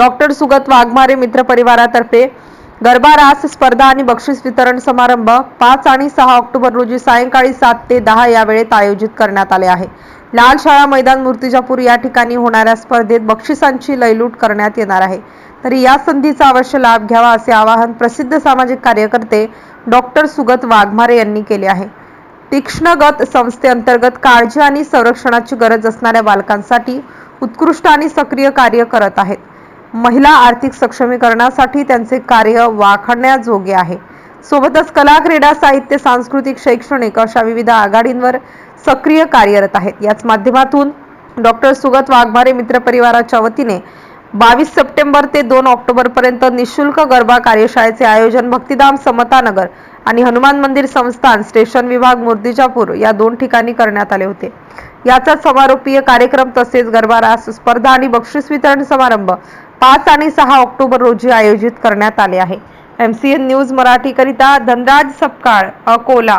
Doctor सुगत वाघमारे मित्र परिवारातर्फे गरबा रास स्पर्धा आणि बक्षीस वितरण समारंभ पाच आणि सहा ऑक्टोबर रोजी सायंकाळी सात ते दहा या वेळेत आयोजित करण्यात आले आहे. लाल शाळा मैदान मूर्तिजापूर या ठिकाणी होणाऱ्या स्पर्धेत बक्षिसांची लयलूट करण्यात येणार आहे. तरी या संधीचा अवश्य लाभ घ्यावा असे आवाहन प्रसिद्ध सामाजिक कार्यकर्ते डॉक्टर सुगत वाघमारे यांनी केले आहे. तीक्ष्णगत संस्थेअंतर्गत काळजी आणि संरक्षणाची गरज असणाऱ्या बालकांसाठी उत्कृष्ट आणि सक्रिय कार्य करत आहेत. महिला आर्थिक सक्षमीकरणासाठी त्यांचे कार्य वाखण्याजोगे आहे. सोबतच कला क्रीडा साहित्य सांस्कृतिक शैक्षणिक अशा विविध आघाडींवर सक्रिय कार्यरत आहेत. याच माध्यमातून डॉक्टर सुगत वाघमारे मित्र परिवाराच्या वतीने बावीस सप्टेंबर ते दोन ऑक्टोबर पर्यंत निशुल्क गरबा कार्यशाळेचे आयोजन भक्तिधाम समतानगर आणि हनुमान मंदिर संस्थान स्टेशन विभाग मूर्तिजापूर या दोन ठिकाणी करण्यात आले होते. याचा समारोपीय कार्यक्रम तसेच गरबा रास स्पर्धा आणि बक्षीस वितरण समारंभ पाच आणि सहा ऑक्टोबर रोजी आयोजित करण्यात आले आहे. एम सी एन न्यूज मराठीकरिता धनराज सपकाळ अकोला.